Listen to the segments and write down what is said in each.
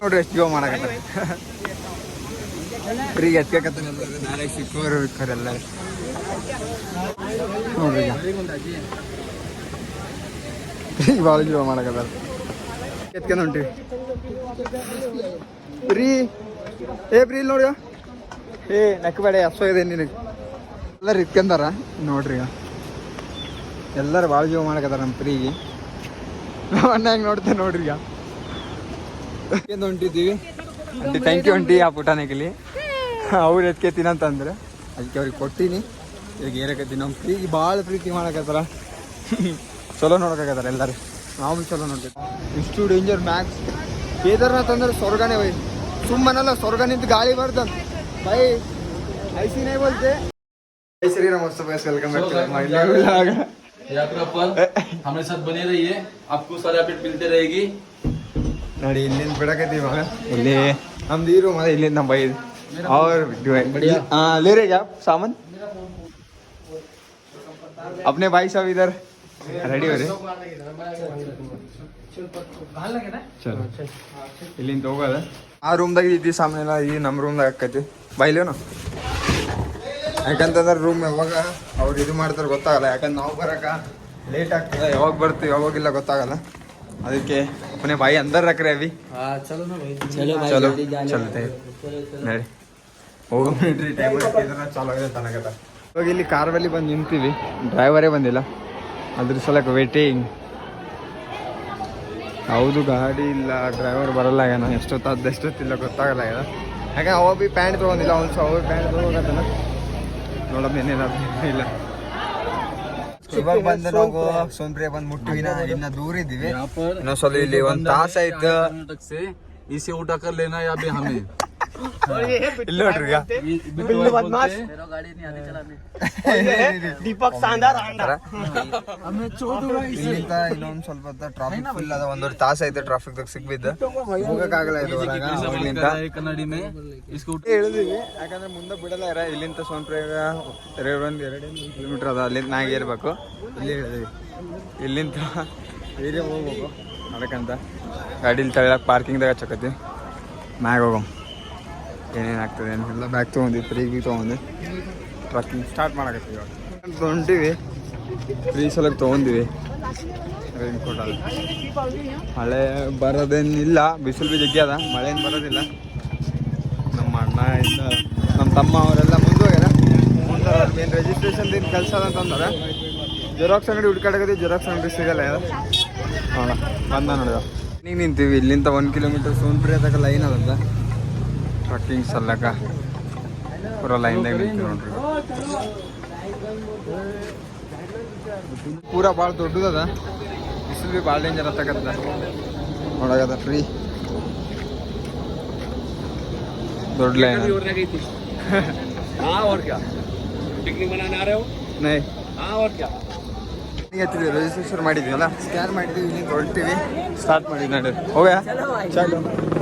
ನೋಡ್ರಿ ಎಷ್ಟು ಜೀವ ಮಾಡಕತ್ತಾರೆ ಫ್ರೀ ಎಲ್ಲರೂ, ನಾಳೆ ಸಿಕ್ಕೋರು ನೋಡ್ರಿ ಭಾಳ ಜೀವ ಮಾಡಕತ್ತಾರ ಎತ್ಕೊಂಡು ಹೊಂಟಿವಿ ಏ ಪ್ರೀ ಇಲ್ಲಿ ನೋಡ್ಯ ಏ ನಕ್ಕಬೇಡ ಅಸೋ ಇದೆ ನಿನಗೆ. ಎಲ್ಲರೂ ಇಟ್ಕೊಂಡಾರ ನೋಡ್ರಿ ಎಲ್ಲರೂ ಭಾಳ ಜೀವ ಮಾಡಕತ್ತಾರ ನಮ್ಮ ಫ್ರೀಗೆ. ಅಣ್ಣ ಹೆಂಗೆ ನೋಡ್ತೇನೆ ನೋಡ್ರಿ ಈಗ. ಎತ್ಕೊಂಡು ಹೊಂಟಿದ್ದೀವಿ ಅಂಟಿ ಥ್ಯಾಂಕ್ ಯು ಅಂಟಿ ಆ ಪುಟಾನಿಕಲಿ ಅವ್ರು ಎತ್ಕೆತೀನಿ ಅಂತಂದ್ರೆ ಅದಕ್ಕೆ ಅವ್ರಿಗೆ ಕೊಟ್ಟಿನಿ ಈಗ ಏರಕತ್ತೀನಿ ನಮ್ಮ ಪ್ರೀತಿ ಭಾಳ ಪ್ರೀತಿ ಮಾಡಕತ್ತಾರ ಚಲೋ ನೋಡಕತ್ತಾರ ಎಲ್ಲರೂ ನಾವು ಚಲೋ ನೋಡ್ತೀವಿ ಇಷ್ಟು ಡೇಂಜರ್ ಮ್ಯಾಕ್ಸ್ ಕೇದಾರ್ನಾಥ್ ಅಂದ್ರೆ ಸ್ವರ್ಗನೇ ಬೈ ಸುಮ್ಮನಲ್ಲ ಸ್ವರ್ಗ ನಿಂತು ಗಾಳಿ ಬರ್ದಂತ ಬೈ ಐಸಿ ನೈ ಬೋಲ್ತೆ ಜೈ ಶ್ರೀರಾಮ್ ವಸ್ತು ಬೈಸ್ ವೆಲ್ಕಮ್ ಬ್ಯಾಕ್ यात्रा पर हमारे साथ बने रहिए आपको सारे अपडेट मिलते रहेगी ನೋಡಿ ಇಲ್ಲಿಂದ ಬಿಡಕತ್ತೀವಿ ಇವಾಗ ಇಲ್ಲಿ ನಮ್ದು ಈ ರೂಮ್ ಅದ ಇಲ್ಲಿಂದ ನಮ್ಮ ಬೈ और हाँ ले रहे क्या आप सामान अपने भाई साहब इधर रेडी हो रहे ಚಲೋ ಇಲ್ಲಿಂದ ಹೋಗೋದ ಆ ರೂಮ್ದಾಗ ಇದ್ದಿ ಸಾಮಾನೆಲ್ಲ ಈ ನಮ್ಮ ರೂಮ್ದಾಗ ಆಕೈತಿ ಬೈಲೇನು ಯಾಕಂತಂದ್ರೆ ರೂಮ್ ಯಾವಾಗ ಅವ್ರು ಇದು ಮಾಡ್ತಾರೆ ಗೊತ್ತಾಗಲ್ಲ ಯಾಕಂದ್ರೆ ನಾವು ಬರಕ ಲೇಟ್ ಆಗ್ತದೆ ಯಾವಾಗ ಬರ್ತೀವಿ ಯಾವಾಗಿಲ್ಲ ಗೊತ್ತಾಗಲ್ಲ ಅದಕ್ಕೆ अपने भाई अंदर रख रहे अभी चलो ना भाई चलो चलते हैं ನಡಿ ಹೋಗೋ ಮಿಲಿಟ್ರಿ ಟೈಮ್ ಚಾಲೋ ಆಗಿದೆ ತನಗದ ಇವಾಗ ಇಲ್ಲಿ ಕಾರ್ ಬಲ್ಲಿ ಬಂದು ನಿಂತೀವಿ ಡ್ರೈವರೇ ಬಂದಿಲ್ಲ ಅದ್ರ ಸಲಕ್ಕೆ ವೇಟಿಂಗ್ ಹೌದು ಗಾಡಿ ಇಲ್ಲ ಡ್ರೈವರ್ ಬರಲ್ಲ ಏನೋ ಎಷ್ಟೊತ್ತಾದ ಎಷ್ಟೊತ್ತಿಲ್ಲ ಗೊತ್ತಾಗಲ್ಲ ಆಗ್ಯದ ಯಾಕೆ ಅವ ಬಿ ಪ್ಯಾಂಟ್ ತೊಗೊಂಡಿಲ್ಲ ಅವ್ನು ಅವ ಪ್ಯಾಂಟ್ ತೊಗೋಗತ್ತನ ನೋಡಮ್ಮ ಏನೇನಾದ್ರು ಇಲ್ಲ ಇವಾಗ ಬಂದ ನಾವು ಸೋನ್ಪ್ರಿಯ ಬಂದ್ ಮುಟ್ಟಿವಿನ ಇನ್ನ ದೂರ ಇದೀವಿ ಇನ್ನೊಂದ್ಸಲ ಇಲ್ಲಿ ಒಂದ್ ತಾಸ ಆಯ್ತು ಇಸಿ ಊಟ ಕರ್ಲೇನಾ ಯಾ ಬಿ ಹಮಿ? ಇಲ್ಲ ದೀಪಕ್ ಇಲ್ಲಿಂದ ಸ್ವಲ್ಪ ಟ್ರಾಫಿಕ್ ಅದ ತಾಸ ಐತೆ ಟ್ರಾಫಿಕ್ ದಾಗ ಸಿಗ್ಬಿದ್ದ ಹೋಗಕ್ಕಾಗಲ್ಲ ಇದು ಯಾಕಂದ್ರೆ ಮುಂದೆ ಬಿಡಲ್ಲ ಇರ ಇಲ್ಲಿಂದ ಸೋನ್ಪ್ರಯಾಗ ಎರಡು ಕಿಲೋಮೀಟರ್ ಅದ. ಅಲ್ಲಿಂದ ನಾಗ ಇರ್ಬೇಕು ಇಲ್ಲಿ ಇಲ್ಲಿಂತ ಇಲ್ಲಿಂದ ಹೋಗ್ಬೇಕು. ಅದಕ್ಕಂತ ಗಾಡಿಲಿ ತಗೊಳಕ್ ಪಾರ್ಕಿಂಗ್ದಾಗ ಚಕತಿ ಮ್ಯಾಗ ಹೋಗೋ ಏನೇನು ಆಗ್ತದೆ ಏನು ಎಲ್ಲ ಬ್ಯಾಗ್ ತೊಗೊಂಡ್ವಿ ಫ್ರೀ ಬಿ ತೊಗೊಂಡು ಟ್ರಕ್ಕಿಂಗ್ ಸ್ಟಾರ್ಟ್ ಮಾಡಕತ್ತೀವಿ ಇವಾಗ ತೊಗೊಂಡಿವಿ ಫ್ರೀ ಸಲಕ್ಕೆ ತೊಗೊಂಡಿವಿ. ರೈನ್ ಕೋಟ್ ಮಳೆ ಬರೋದೇನಿಲ್ಲ, ಬಿಸಿಲು ಬಿ ಜಗ್ಗಿ ಅದ, ಮಳೆನು ಬರೋದಿಲ್ಲ. ನಮ್ಮ ಅಣ್ಣ ಇಂದ ನಮ್ಮ ತಮ್ಮ ಅವರೆಲ್ಲ ಮುಂದೋಗ್ಯಾರ ಮುಂದೆ ಏನು ರಿಜಿಸ್ಟ್ರೇಷನ್ ಏನು ಕೆಲಸ ಅದ ಅಂತಂದ್ರೆ ಜೆರಾಕ್ಸ್ ಅಂಗಡಿ ಹುಡ್ಕಾಡಕತ್ತೀವಿ ಜೆರಾಕ್ಸ್ ಅಂಗಡಿ ಸಿಗಲ್ಲ ಯಾರು ನೋಡ ಬಂದ ನೋಡಿದ ನೀನು ನಿಂತೀವಿ, ಇಲ್ಲಿಂದ ಒಂದು ಕಿಲೋಮೀಟರ್ ಸೋನ್ಪುರಿ ಅದಕ್ಕೆ ಲೈನ್ ಅದಂತ ಟ್ರಕ್ಕಿಂಗ್ ಸಲ್ಲಾಕ ಪೂರ ಲೈನ್ದಾಗ ನಿಂತೀವಿ ನೋಡ್ರಿ. ಪೂರ ಭಾಳ ದೊಡ್ಡದದ. ಬಿಸಿಲು ಭೀ ಭಾಳ ಡೇಂಜರ್ ಹತ್ತಕತ್ತದ ನೋಡಾಗದ ಫ್ರೀ ದೊಡ್ಡ ಲೈನ್ ರಿಜಿಸ್ಟರ್ ಮಾಡಿದ್ವಿಲ್ಲ ಸ್ಕ್ಯಾನ್ ಮಾಡಿದ್ವಿ ಇಲ್ಲಿ ಹೊರಡ್ತೀವಿ. ಸ್ಟಾರ್ಟ್ ಮಾಡಿದ್ವಿ ನೋಡಿ ಹೋಗ್ಯಾ?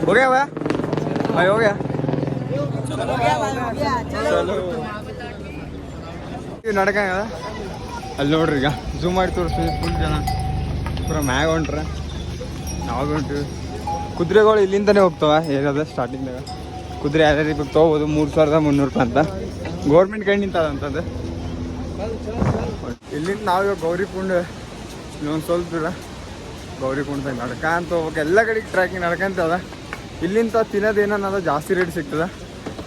ಹೋಗ್ಯಾವ ಹೋಗ್ಯಾ? ನಡ್ಕಂಗದ ಅಲ್ಲಿ ನೋಡ್ರಿ ಈಗ. ಝೂಮ್ ಮಾಡಿ ತೋರಿಸ್ತೀವಿ ಫುಲ್ ಜನ. ಪೂರ ಮ್ಯಾಗ ಹೊಂಟ್ರೆ. ನಾವು ಹೊಂಟಿವಿ. ಕುದುರೆಗಳು ಇಲ್ಲಿಂದನೇ ಹೋಗ್ತಾವ ಏನದ ಸ್ಟಾರ್ಟಿಂಗ್ದಾಗ ಕುದುರೆ ಯಾರ್ಯಾರಿಗೆ ತೊಗೋಬೋದು, ಮೂರು ಸಾವಿರದ ಮುನ್ನೂರು ರೂಪಾಯಿ ಅಂತ. ಗೌರ್ಮೆಂಟ್ ಕೈನಿಂದ ಅಂತಂದು ಇಲ್ಲಿಂದ ನಾವು ಇವಾಗ ಗೌರಿಕುಂಡ, ಇನ್ನೊಂದು ಸ್ವಲ್ಪ ದೂರ. ನಡ್ಕ ನಡ್ಕಂತ ಹೋಗ್ಬೇಕು. ಎಲ್ಲ ಕಡೆಗೆ ಟ್ರ್ಯಾಕಿಂಗ್ ನಡ್ಕಂತದ ಇಲ್ಲಿಂದ ತಿನ್ನೋದು ಏನನ್ನದ ಜಾಸ್ತಿ ರೇಟ್ ಸಿಗ್ತದ.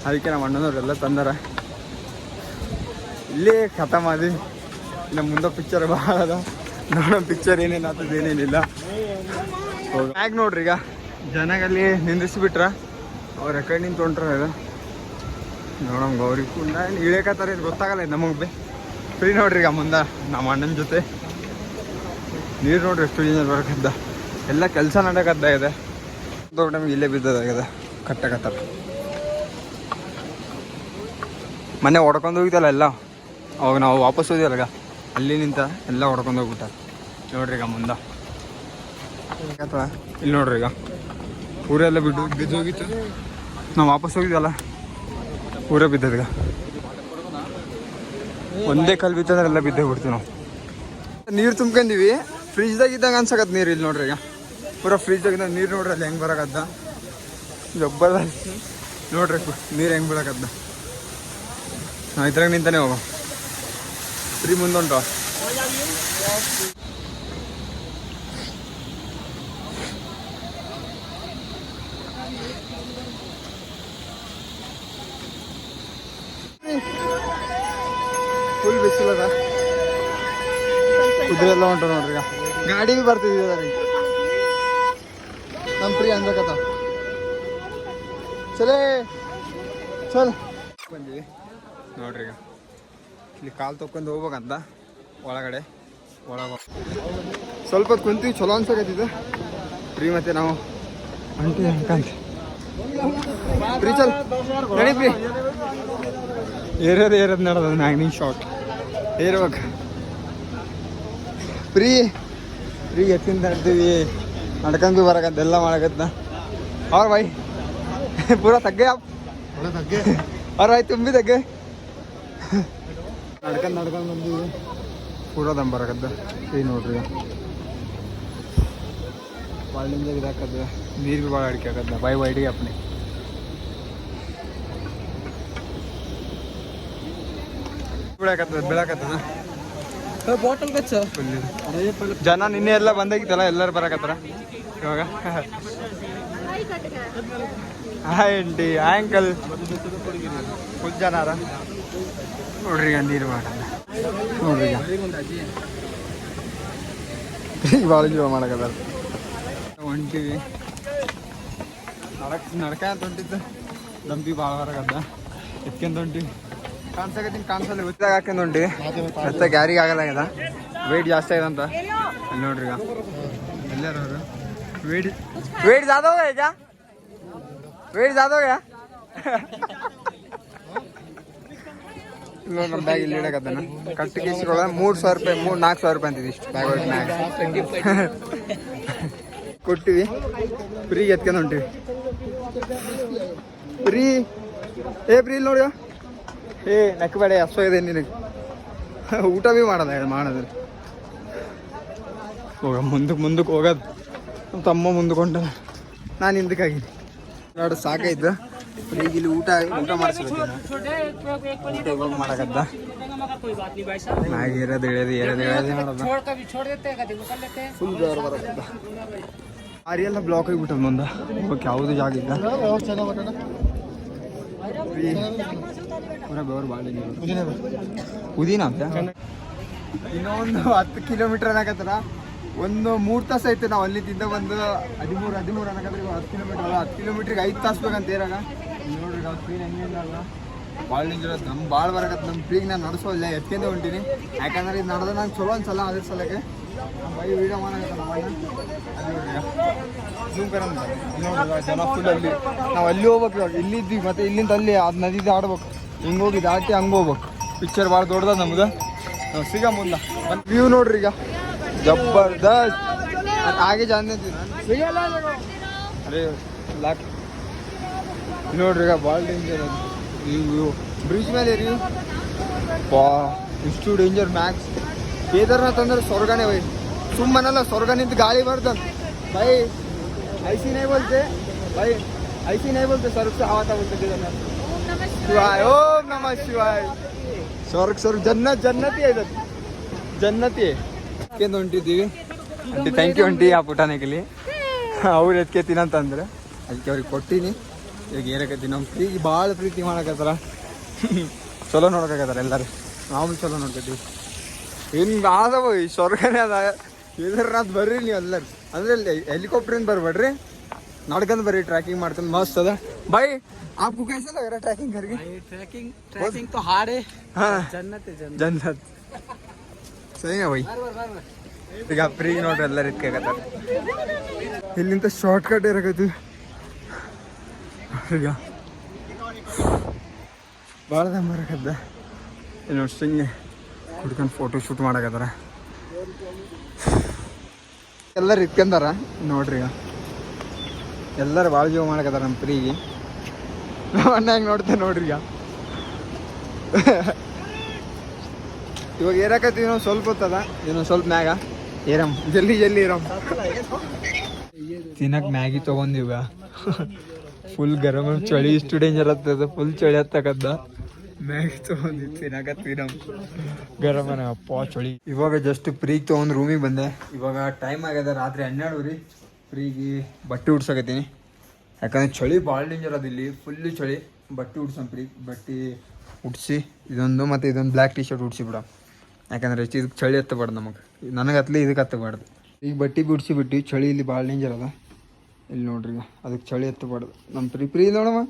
ಅದಕ್ಕೆ ನಮ್ಮ ಅಣ್ಣನವರೆಲ್ಲ ತಂದಾರ. ಇಲ್ಲೇ ಖತಮ್ ಆದಿ ನಮ್ಮ ಮುಂದೆ ಪಿಕ್ಚರ್ ಭಾಳ ಅದ. ನೋಡೋ ಪಿಕ್ಚರ್ ಏನೇನು ಆಗ್ತದೆ ಏನೇನಿಲ್ಲ ಮ್ಯಾಗ ನೋಡ್ರಿ ಈಗ. ಜನಗಲ್ಲಿ ನಿಂದಿಸ್ಬಿಟ್ರ ಅವ್ರ ರೆಕಾರ್ಡಿಂಗ್ ನಿಂತು ಹೊಂಟ್ರ ಇದು ನೋಡಮ್ ಗೌರಿ ಕುಂಡ. ಇಳಿಯಕತ್ತಾರ ಇದು ಗೊತ್ತಾಗಲ್ಲ ನಮಗೆ ಬೇ. ಫ್ರೀ ನೋಡ್ರಿ ಈಗ ಮುಂದೆ ನಮ್ಮ ಅಣ್ಣನ ಜೊತೆ. ನೀರು ನೋಡ್ರಿ ಎಷ್ಟು ಜನ ಬರಕದ್ದ ಎಲ್ಲ ಕೆಲಸ ನಡಕದ್ದ ಇದೆ ದೊಡ್ಡ ನಮ್ಗೆ ಇಲ್ಲೇ ಬಿದ್ದದಾಗಿದೆ. ಕಟ್ಟಕತ್ತಾರ ಮೊನ್ನೆ ಹೊಡ್ಕೊಂಡು ಹೋಗಿದ್ದಲ್ಲ ಎಲ್ಲ? ಅವಾಗ ನಾವು ವಾಪಸ್ ಹೋದಿವಲ್ಲ ಅಲ್ಲಿ ನಿಂತ ಎಲ್ಲ ಹೊಡ್ಕೊಂಡು ಹೋಗ್ಬಿಟ್ಟ. ನೋಡ್ರಿ ಈಗ ಮುಂದೆ. ಇಲ್ಲಿ ನೋಡ್ರಿ ಈಗ. ಊರೆಲ್ಲ ಬಿದ್ದು ಬಿದ್ದು ಹೋಗಿತ್ತು. ನಾವು ವಾಪಸ್ ಹೋಗಿದ್ವಲ್ಲ? ಊರೇ ಬಿದ್ದದೀಗ ಒಂದೇ ಕಲ್ ಬಿತ್ತಂದ್ರೆ ಎಲ್ಲ ಬಿದ್ದೇ ಬಿಡ್ತೀವಿ ನಾವು. ನೀರು ತುಂಬ್ಕೊಂಡಿವಿ. ಫ್ರಿಜ್ದಾಗ ಇದ್ದಾಗ ಅನ್ಸಕತ್ ನೀರು ಇಲ್ಲಿ ನೋಡ್ರಿ ಈಗ. ಪೂರ ಫ್ರಿಜ್ದಾಗ ನೀರು ನೋಡ್ರಿ ಅಲ್ಲಿ ಹೆಂಗೆ ಬರಕತ್ತ ಜಬ್ಬರ್ದಸ್ತ್ ನೋಡ್ರಿ ನೀರು ಹೆಂಗೆ ಬೀಳಕದ್ದ ನಾವು ಇದ್ರಾಗ ನಿಂತಾನೆ ಹೋಗೋ. ಫ್ರೀ ಮುಂದುಂಟು. ಫುಲ್ ಬಿಸಿಲದ ಕುದುರೆ ಎಲ್ಲ ನೋಡ್ರಿ ಗಾಡಿ ಭೀ ಬರ್ತಿದ್ವಿ ಅದ್ರಾಗ ನಮ್ಮ ಪ್ರಿಯ ಅನ್ಬೇಕತ್ತ ಚಲೇ ಚಲ್. ಬಂದಿವಿ. ನೋಡ್ರಿ ಈಗ. ಇಲ್ಲಿ ಕಾಲು ತೊಕೊಂಡು ಹೋಗ್ಬೇಕಂತ ಒಳಗಡೆ. ಒಳಗೆ ಸ್ವಲ್ಪ ಹೊತ್ತು ಕುಂತೀವಿ ಚಲೋ ಅನ್ಸಕತ್ತಿದೆ. ಫ್ರೀ ಮತ್ತೆ ನಾವು. ಅಂಟಿ ಅನ್ಕಂತ ಫ್ರೀ ಚಲ್ ನಡಿ ಫ್ರೀ ಏರೋದು ಏರೋದು ನಡೋದು ನಾಗಿನ ಶಾರ್ಟ್ ಏರ್ಬೇಕು. ಫ್ರೀ ಫ್ರೀ ಎತ್ತಿಂದ ನಡ್ತೀವಿ ನಡ್ಕೊಂಡು ಬರಕಂತ ಎಲ್ಲ ಮಾಡಕತ್ತ ಅವ್ರ ಬಾಯ್. ಪೂರ ತಗ್ಗೆ. आप ಅವ್ರ ಬಾಯ್ ತುಂಬಿ ತಗ್ಗೆ. ನಡ್ಕೊಂಡು ನಡ್ಕೊಂಡು ಬಂದಿವಿ. ಪೂರ ದಂಬರಾಗದ ಈಗ ನೋಡ್ರಿ. ಬಾಳಿಂದ ಇದಾಕದ ನೀರು ಭೀ ಭಾಳ ಅಡಿಕೆ ಆಗದ ಬಾಯ್ ವೈಡಿಗೆ ಅಪ್ನಿ. ಬೀಳಾಕತ್ತದ ಬೀಳಾಕತ್ತದ ಜನ ನಿನ್ನೆ ಎಲ್ಲ ಬಂದಾಗಿತ್ತಲ್ಲ ಎಲ್ಲರೂ ಬರಾಕತ್ತಾರ? ಇವಾಗ? Hi aunty. ಆಂಕಲ್. ಫುಲ್ ಜನಾರ ನೋಡ್ರಿ ಈಗ ನೀರು ನೋಡ್ರಿ ಈಗ. ಭಾಳ ಜೀವ ಮಾಡಕದ ಹೊಂಟಿವಿ. ನಡಕ್ ನಡ್ಕಂತ ಅಂತ ಹೊಂಟಿದ್ದು. ಭಾಳ ಹೊರಗದ ಎತ್ಕೊಂಡು ಹೊಂಟಿವಿ. ಕಾಣಿಸ್ತೀನಿ ಕಾಣಿಸಲ್ಲ. ಉತ್ತಾಗ ಹಾಕೊಂಡು ಹೊಂಟಿವಿ. ಮತ್ತೆ ಯಾರಿಗೆ ಆಗಲ್ಲ ಆಗ್ಯದ ವೆಯ್ಟ್ ಜಾಸ್ತಿ ಆಗಿದೆ ಅಂತ. ನೋಡ್ರಿ ಈಗ. ಎಲ್ಲರೂ ಅವರು. ವೆಯ್ಟ್ ವೆಯ್ಟ್ ಜಾದ ಹೋಗ್ಯಾ ವೆಯ್ಟ್ ಜಾದ ಹೋಗ್ಯಾ ನೋಡಿ ಬ್ಯಾಗ್ ಇಲ್ಲಿ ಇಡಕತ್ತಾನ. ಕಟ್ಟಿ ಕೀಸ್ಗಳ ಮೂರು ಸಾವಿರ ರೂಪಾಯಿ, ಮೂರು ನಾಲ್ಕು ಸಾವಿರ ರೂಪಾಯಿ ಅಂತಿದ್ದು ಇಷ್ಟು ಬ್ಯಾಗ್ ಒಳಗೆ ಮ್ಯಾಗ. ಕೊಟ್ಟಿವಿ. ಫ್ರೀಗೆ ಎತ್ಕೊಂಡು ಹೊಂಟಿವಿ. ಫ್ರೀ ಏ ಫ್ರೀ ಇಲ್ಲಿ ನೋಡಿ ಏ ನಕ್ಕಬೇಡ ಅಸ್ವ ಇದೆ ನಿನಗೆ. ಊಟ ಭೀ ಮಾಡೋದ ಮಾಡಿದ್ರೆ. ಹೋಗ ಮುಂದಕ್ಕೆ ಮುಂದಕ್ಕೆ ಹೋಗೋದು. ನಮ್ಮ ತಮ್ಮ ಮುಂದಕ್ಕೆ ನಾನು ಹಿಂದಕ್ಕಾಗಿದ್ದೆ ನೋಡಿ ಸಾಕಾಯ್ತು. ಇಲ್ಲಿ ಊಟ ಊಟ ಮಾಡಿಸ್ಬೇಕು ಊಟ ಮ್ಯಾಗ ಇರೋದು ಇಳಿಯೋದು ಇರೋದು ಇಳಿಯೋದು ಫುಲ್ ಬೇರೆ ಬರಕದ್ದ ಆರಿ ಎಲ್ಲ ಬ್ಲಾಕ್ ಆಗಿಬಿಟ್ಟದ ಮುಂದೆ? ಹೋಗಕ್ಕೆ ಯಾವುದು ಜಾಗ ಇಲ್ಲ? ಬೆವರು ಉದಿನ ಅಂತ? ಇನ್ನೊಂದು ಹತ್ತು ಕಿಲೋಮೀಟರ್ ಅನ್ನಕತ್ತಾರ ಒಂದು ಮೂರು ತಾಸು ಐತೆ ನಾವು ಅಲ್ಲಿ ತಿಂದ ಬಂದು ಹದಿಮೂರು ಹದಿಮೂರು ಅನ್ನಕಂದ್ರೆ ಹತ್ತು ಕಿಲೋಮೀಟರ್ ಅಲ್ಲ, ಹತ್ತು ಕಿಲೋಮೀಟ್ರಿಗೆ ಐದು ತಾಸು ಬೇಕಂತ ಇರಾಗ ನೋಡ್ರಿ ನಾವು ಫೀನ್ ಹೆಂಗಿಲ್ಲ ಭಾಳ ಡೇಂಜರ್ ನಮ್ಮ ಭಾಳ ಬರಕತ್ತೆ ನಮ್ಮ ಫ್ರೀಗೆ ನಾನು ನಡೆಸೋಲ್ಲ ಎತ್ತಿಂದ ಹೊಂಟೀನಿ. ಯಾಕಂದ್ರೆ ಇದು ನಡೆದ ನಂಗೆ ಚಲೋ ಅನ್ಸಲ್ಲ ಅದ್ರ ಸಲಕ್ಕೆ. ಬೈ ವೀಡಿಯೋ ಮಾಡಕತ್ತ ಅಲ್ಲಿ ನಾವು ಅಲ್ಲಿ ಹೋಗ್ಬೇಕು ಇವಾಗ. ಇಲ್ಲಿ ಇದ್ವಿ ಮತ್ತೆ ಇಲ್ಲಿಂದ ಅಲ್ಲಿ ಅದು ನದಿ ಆಡ್ಬೇಕು. ಹಿಂಗೆ ಹೋಗಿ ದಾಟಿ ಹಂಗೆ ಹೋಗ್ಬೇಕು. ಪಿಕ್ಚರ್ ಭಾಳ ದೊಡ್ಡದ ನಮ್ದು. ಸಿಗ ಮುಂದ. ವ್ಯೂ ನೋಡ್ರಿ ಈಗ. ಜಬರ್ದಸ್ತ್ ಅದ್ ಹಾಗೆ ಜಾಸ್ತಿ ಅರೆ ಲಾಕ್ ಇಲ್ಲಿ ನೋಡ್ರಿ ಈಗ ಭಾಳ ಡೇಂಜರ್ ಅದು ಈ ವ್ಯೂ ಬ್ರಿಡ್ಜ್ ಮೇಲೆ ರೀ ವಾ ಇಷ್ಟು ಡೇಂಜರ್ ಮ್ಯಾಕ್ಸ್ ಕೇದಾರ್ನಾಥ್ ಅಂದ್ರೆ ಸ್ವರ್ಗನೇ ಬೈ ಸುಮ್ಮನಲ್ಲ ಸ್ವರ್ಗ ನಿಂತು ಗಾಳಿ ಬರ್ದಂತ ಬೈ ऐसी नहीं बोलते भाई ऐसी नहीं बोलते स्वर्ग से हवा था बोलते केदारनाथ शिवाय ओम नमः शिवाय ಸ್ವರ್ಗ ಸ್ವರ್ಗ ಜನ್ನತ್ ಜನ್ನತಿ ಇದೆ ಜನ್ನತಿ ಅದಕ್ಕೆ ಹೊಂಟಿದ್ದೀವಿ ಆಂಟಿ ಥ್ಯಾಂಕ್ ಯು ಆಂಟಿ ಆ ಪುಟಾನಿಕಲಿ ಅವ್ರು ಎತ್ಕೆ ತಿನ್ನಂತಂದ್ರೆ ಅದಕ್ಕೆ ಅವ್ರಿಗೆ ಕೊಟ್ಟಿನಿ ಈಗ ಏರಕತ್ತಿ ನಮ್ಮ ಪ್ರೀತಿ ಭಾಳ ಪ್ರೀತಿ ಮಾಡಕತ್ತಾರ ಚಲೋ ನೋಡಕತ್ತಾರ ಎಲ್ಲರೂ ನಾವು ಚಲೋ ನೋಡ್ಕೊತೀವಿ ಹಿಂಗೆ ಆದವ ಈ ಸ್ವರ್ಗನೇ ಅದ ಕೇದಾರ್ನಾಥ್ ಬರ್ರಿ ನೀವು ಎಲ್ಲರೂ ಅಂದ್ರೆ ಹೆಲಿಕಾಪ್ಟ್ರಿಂದ ಬರ್ಬೇಡ್ರಿ ನಡ್ಕೊಂಡು ಬರ್ರಿ ಟ್ರ್ಯಾಕಿಂಗ್ ಮಾಡ್ಕೊಂಡು ಮಸ್ತ್ ಅದ ಬೈ आपको कैसा लग रहा है ट्रैकिंग करके ट्रैकिंग ट्रैकिंग तो हार्ड है हाँ जन्नत है जन्नत ಜನ್ನತ್ ಸರಿ ಬೈ ಈಗ ಫ್ರೀ ನೋಡ್ರಿ ಎಲ್ಲರೂ ಇಟ್ಕಾಕತ್ತಾರ ಇಲ್ಲಿಂದ ಶಾರ್ಟ್ ಕಟ್ ಇರಕತ್ತಿ ಈಗ. ಭಾಳ ದಮ್ ಬರಕದ್ದ ಇಲ್ಲಿ ನೋಡಿ ಹಿಂಗೆ ಕುಡ್ಕೊಂಡು ಫೋಟೋ ಶೂಟ್ ಮಾಡಕತ್ತಾರ. ಎಲ್ಲರೂ ಇಟ್ಕೊಂಡಾರ ನೋಡ್ರಿ ಈಗ. ಎಲ್ಲರೂ ಭಾಳ ಜೀವ ಮಾಡಕತ್ತಾರ ನಮ್ಮ ಫ್ರೀಗೆ ಅಣ್ಣ ಹೆಂಗೆ ನೋಡ್ತೇವೆ ನೋಡ್ರಿ ಈಗ. ಇವಾಗ ಏರಕತ್ತೀವಿ ನಾವು ಸ್ವಲ್ಪ ಹೊತ್ತದ? ಇನ್ನೊಂದು ಸ್ವಲ್ಪ ಮ್ಯಾಗ. ಏರಮ್ ಜಲ್ದಿ ಜಲ್ದಿ ಇರಮ್ ತಿನ್ನಕ್ ಮ್ಯಾಗಿ ತಗೊಂಡಿವ. ಫುಲ್ ಗರಮ್ ಚಳಿ ಇಷ್ಟು ಡೇಂಜರ್ ಆಗ್ತದ ಫುಲ್ ಚಳಿ ಹತ್ತಕದ್ದ ಮ್ಯಾಗಿ ತಗೊಂಡಿ ತಿನ್ನಕತ್ವಿ ನಮ್ ಗರಮನ ಅಪ್ಪ, ಚಳಿ. ಇವಾಗ ಜಸ್ಟ್ ಪ್ರೀಗ್ ತಗೊಂಡ್ ರೂಮಿಗೆ ಬಂದೆ. ಇವಾಗ ಟೈಮ್ ಆಗ್ಯದ ರಾತ್ರಿ ಹನ್ನೆರಡು ರೀ ಫ್ರೀಗೆ ಬಟ್ಟೆ ಉಡ್ಸಕತ್ತೀನಿ. ಯಾಕಂದ್ರೆ ಚಳಿ ಭಾಳ ಡೇಂಜರ್ ಅದ ಇಲ್ಲಿ. ಫುಲ್ಲು ಚಳಿ. ಬಟ್ಟೆ ಉಡ್ಸಂ ಫ್ರೀ ಬಟ್ಟೆ ಉಡ್ಸಿ, ಇದೊಂದು ಮತ್ತು ಇದೊಂದು ಬ್ಲ್ಯಾಕ್ ಟೀ ಶರ್ಟ್ ಉಡ್ಸಿ ಬಿಡ ಯಾಕಂದ್ರೆ ಇದಕ್ಕೆ ಚಳಿ ಹತ್ತಬಾರ್ದು ನಮಗೆ. ನನಗೆ ಹತ್ತಲಿ ಇದಕ್ಕೆ ಹತ್ತಬಾರ್ದು. ಈಗ ಬಟ್ಟೆ ಬಿಡಿಸಿ ಬಿಟ್ಟು ಚಳಿ ಇಲ್ಲಿ ಭಾಳ ಡೇಂಜರ್ ಅದ. ಇಲ್ಲಿ ನೋಡ್ರಿ ಅದಕ್ಕೆ ಚಳಿ ಹತ್ತಬಾರ್ದು. ನಮ್ಮ ಪ್ರೀ ಪ್ರೀ ನೋಡಮ್ಮ.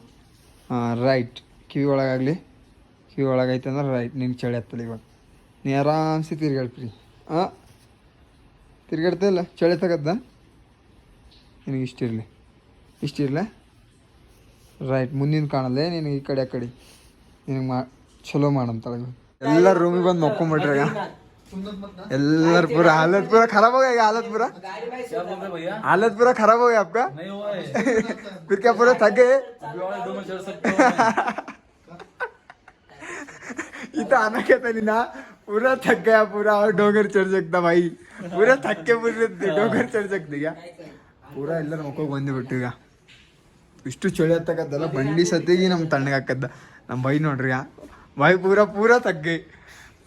ಹಾಂ ರೈಟ್ ಕಿವಿ ಒಳಗಾಗಲಿ ಕಿವಿ ಒಳಗೈತೆ ಅಂದ್ರೆ ರೈಟ್ ನಿನ್ಗೆ ಚಳಿ ಹತ್ತಲ್ಲ ಇವಾಗ. ನೀ ಆರಾಮ್ಸಿ ತಿರ್ಗಾಡ್ ಪ್ರೀ ಹಾಂ ತಿರ್ಗಾಡ್ತಾ ಇಲ್ಲ? ಚಳಿ ತಗದ್ದ ನಿನಗೆ ಇಷ್ಟಿರಲಿ ಇಷ್ಟಿರಲ ರೈಟ್ ಮುಂದಿನ ಕಾಣಲ್ಲೇ ನಿನಗೆ ಈ ಕಡೆ ಆ ಕಡೆ. ನಿನಗೆ ಮಾ ಚಲೋ ಮಾಡಂತಾಳೆ ಎಲ್ಲ ರೂಮಿಗೆ ಬಂದು ಮಕ್ಕೊಂಬಿಟ್ರೆ ಈಗ ಎಲ್ಲರ ಪೂರ हालत पूरा खराब हो गया क्या हालत पूरा क्या बोल रहे भैया हालत पूरा खराब हो गया आपका नहीं हुआ है फिर क्या पूरा थक गए अभी और दो में चढ़ सकते हो इथं आना क्या तरी ना पूरा थक गया पूरा और डोंगर चढ़ सकता भाई पूरा थक के पूरे डोंगर चढ़ सकते क्या ಪೂರ ಎಲ್ಲರ ಮಕ್ಕಳು ಬಂದುಬಿಟ್ಟು ಈಗ ಇಷ್ಟು ಚಳಿ ಹತ್ತಕದ್ದಲ್ಲ ಬಂಡಿ ಸತಿಗೆ ನಮ್ಮ ತಣ್ಣಗೆ ಹಾಕದ್ದ ನಮ್ಮ ಬೈ ನೋಡ್ರಿ भाई पूरा पूरा थक गए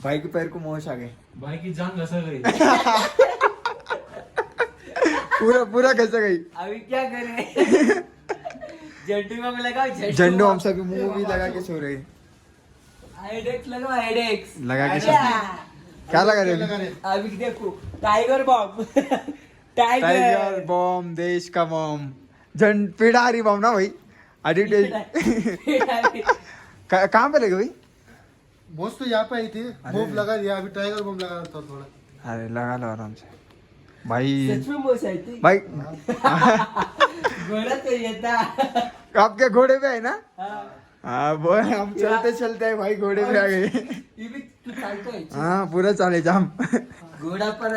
भाई के पैर को मोश आ गए। भाई की जान घसा गई। पूरा पूरा घसा गई। अभी क्या करें? झंडू में लगा झंडू हम सभी मुँह भी लगा के सो रहे। हेडेक लगा हेडेक लगा के सो क्या लगा रहे अभी देखो टाइगर बॉम टाइगर बॉम देश का बॉम झंड पिड़ारी बॉम ना भाई। अडिटेज कहाँ पे लगे भाई? बॉस तो यहाँ पे आई थी। बम लगा दिया अभी टाइगर बम लगा था थोड़ा। अरे लगा लो आराम से। भाई। सच में बहुत सही थी? भाई। घोड़ा तो ये था। आपके घोड़े पे है ना? हाँ, हाँ वो हम चलते चलते भाई घोड़े पे आ गए ये भी तू चालतो है हाँ पूरा चाले जाम। घोड़ा पर